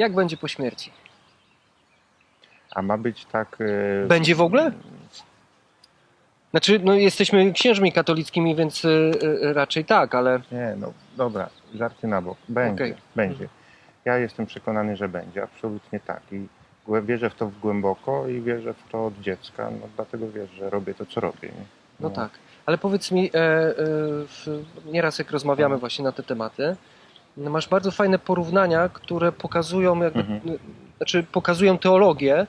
Jak będzie po śmierci? A ma być tak... e, Będzie w ogóle? Znaczy, no jesteśmy księżmi katolickimi, więc y, y, raczej tak, ale Nie, no dobra, żarty na bok. Będzie, Okej. będzie. Ja jestem przekonany, że będzie, absolutnie tak. I głę- wierzę w to głęboko i wierzę w to od dziecka, no dlatego wiesz, że robię to, co robię. Nie? no tak. Ale powiedz mi, e, e, w, nieraz jak rozmawiamy właśnie na te tematy, no masz bardzo fajne porównania, które pokazują jakby, Mhm. znaczy pokazują teologię, e,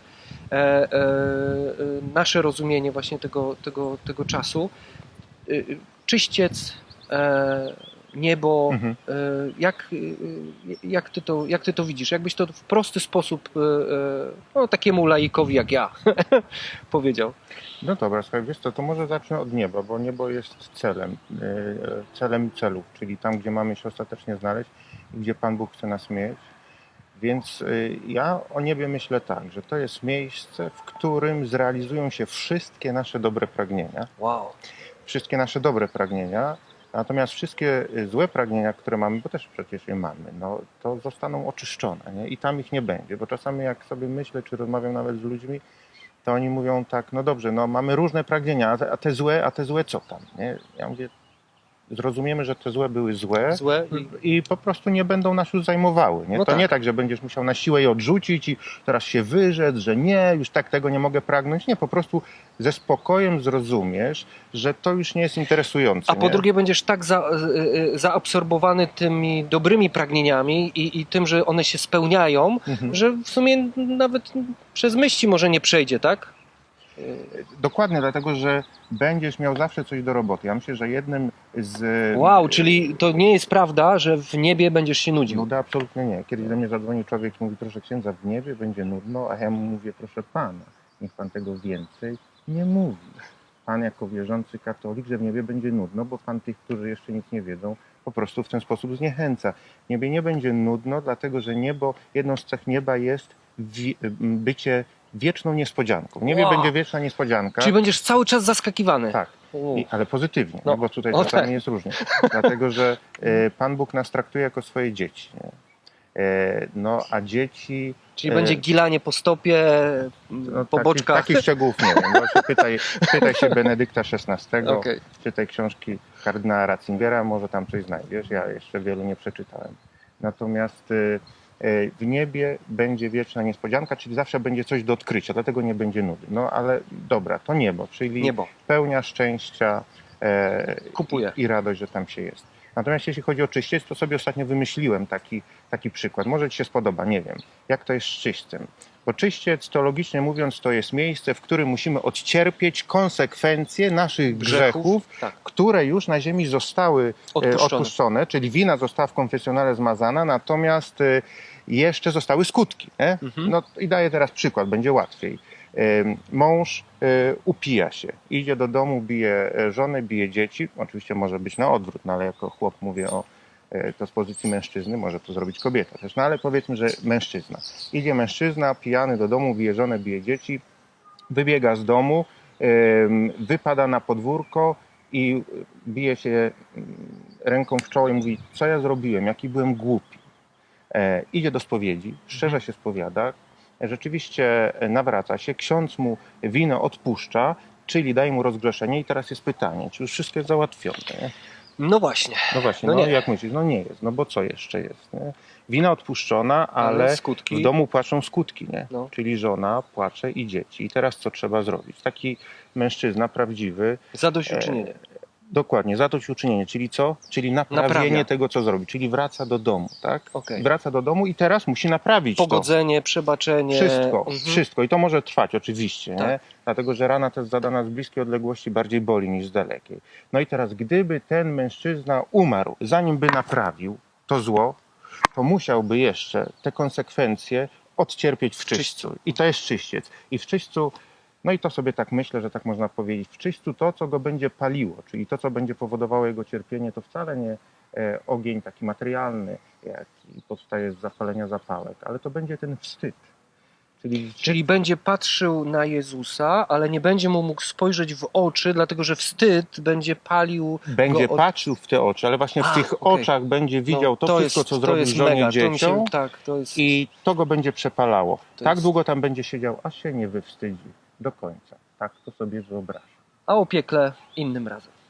e, e, nasze rozumienie właśnie tego, tego, tego czasu. Y, y, Czyściec, e, niebo, Mhm. E, Jak, e, jak, ty to, jak ty to widzisz? Jakbyś to w prosty sposób e, no, takiemu laikowi jak ja powiedział? No dobra, słuchaj, wiesz co, to może zacznę od nieba, bo niebo jest celem, celem celów, czyli tam, gdzie mamy się ostatecznie znaleźć i gdzie Pan Bóg chce nas mieć. Więc ja o niebie myślę tak, że to jest miejsce, w którym zrealizują się wszystkie nasze dobre pragnienia. Wow. wszystkie nasze dobre pragnienia, natomiast wszystkie y, złe pragnienia, które mamy, bo też przecież je mamy, no, to zostaną oczyszczone nie? i tam ich nie będzie, bo czasami jak sobie myślę, czy rozmawiam nawet z ludźmi, to oni mówią tak, no dobrze, no mamy różne pragnienia, a te, złe, a te złe co tam? Nie? Ja mówię, zrozumiemy, że te złe były złe, Złe i i po prostu nie będą nas już zajmowały. Nie? No to tak. nie tak, że będziesz musiał na siłę je odrzucić i teraz się wyrzec, że nie, już tak tego nie mogę pragnąć. Nie, po prostu ze spokojem zrozumiesz, że to już nie jest interesujące. A po nie? drugie będziesz tak za, e, e, zaabsorbowany tymi dobrymi pragnieniami i, i tym, że one się spełniają, Mhm. że w sumie nawet przez myśli może nie przejdzie, tak? Dokładnie, dlatego że będziesz miał zawsze coś do roboty. Ja myślę, że jednym z. Wow, czyli to nie jest prawda, że w niebie będziesz się nudził. Nuda absolutnie nie. Kiedyś do mnie zadzwonił człowiek i mówi, proszę księdza, w niebie będzie nudno, a ja mu mówię, proszę pana, niech pan tego więcej nie mówi. Pan jako wierzący katolik, że w niebie będzie nudno, bo pan tych, którzy jeszcze nic nie wiedzą, po prostu w ten sposób zniechęca. W niebie nie będzie nudno, dlatego że niebo, jedną z cech nieba jest bycie wieczną niespodzianką. Niebie Wow. będzie wieczna niespodzianka. Czyli będziesz cały czas zaskakiwany. Tak. I, ale pozytywnie, No. no, bo tutaj O, czasami tak. jest różnie. Dlatego, że e, Pan Bóg nas traktuje jako swoje dzieci. Nie? E, no, a dzieci. Czyli E, będzie gilanie po stopie, No, po takich, boczkach. takich szczegółów nie wiem. Się pytaj, pytaj się Benedykta XVI, Okej. czytaj książki kardynała Ratzingera, może tam coś znajdziesz. Ja jeszcze wielu nie przeczytałem. Natomiast e, w niebie będzie wieczna niespodzianka, czyli zawsze będzie coś do odkrycia, dlatego nie będzie nudy. No ale dobra, to niebo, czyli Niebo. pełnia szczęścia e, Kupuję. i, i radość, że tam się jest. Natomiast jeśli chodzi o czyściec, to sobie ostatnio wymyśliłem taki, taki przykład. Może Ci się spodoba, nie wiem, jak to jest z czyśćcem. Bo czyściec, teologicznie mówiąc, to jest miejsce, w którym musimy odcierpieć konsekwencje naszych grzechów, Tak. które już na ziemi zostały e, Odpuszczone. odpuszczone, czyli wina została w konfesjonale zmazana, natomiast e, jeszcze zostały skutki. Mhm. No i daję teraz przykład, będzie łatwiej. Mąż y, upija się, idzie do domu, bije e, żonę, bije dzieci. Oczywiście może być na odwrót, no ale jako chłop mówię o e, to z pozycji mężczyzny, może to zrobić kobieta też. No ale powiedzmy, że mężczyzna. Idzie mężczyzna, pijany do domu, bije żonę, bije dzieci, wybiega z domu, wypada na podwórko i bije się ym, ręką w czoło i mówi, co ja zrobiłem, jaki byłem głupi. E, idzie do spowiedzi, szczerze się spowiada, e, rzeczywiście e, nawraca się, ksiądz mu wino odpuszcza, czyli daje mu rozgrzeszenie i teraz jest pytanie, czy już wszystko jest załatwione. Nie? No właśnie. No właśnie, No no, jak myślisz? No nie jest, no bo co jeszcze jest? Nie? Wina odpuszczona, Ale ale w domu płaczą skutki, nie? No. czyli żona płacze i dzieci. I teraz co trzeba zrobić? Taki mężczyzna prawdziwy, Zadośćuczynienie. Dokładnie, zadośćuczynienie, czyli co? Czyli naprawienie Naprawia. tego, co zrobi, czyli wraca do domu, tak? Okej. Wraca do domu i teraz musi naprawić to. Pogodzenie, przebaczenie. Wszystko, Mhm. wszystko. I to może trwać oczywiście, Tak. nie? dlatego że rana też zadana z bliskiej odległości bardziej boli niż z dalekiej. No i teraz, gdyby ten mężczyzna umarł, zanim by naprawił to zło, to musiałby jeszcze te konsekwencje odcierpieć w czyśćcu. I to jest czyściec. I w czyśćcu, no i to sobie tak myślę, że tak można powiedzieć, w czyśćcu to, co go będzie paliło, czyli to, co będzie powodowało jego cierpienie, to wcale nie e, ogień taki materialny, jaki powstaje z zapalenia zapałek, ale to będzie ten wstyd. Czyli Czyli będzie patrzył na Jezusa, ale nie będzie mu mógł spojrzeć w oczy, dlatego że wstyd będzie palił. będzie go od- patrzył w te oczy, ale właśnie w tych okej. oczach będzie widział No, to, wszystko, jest, co to zrobił żonie mega, to dzieciom się, Tak, to jest. i to go będzie przepalało. To tak jest- długo tam będzie siedział, aż się nie wywstydzi do końca. Tak to sobie wyobrażam. A o piekle innym razem.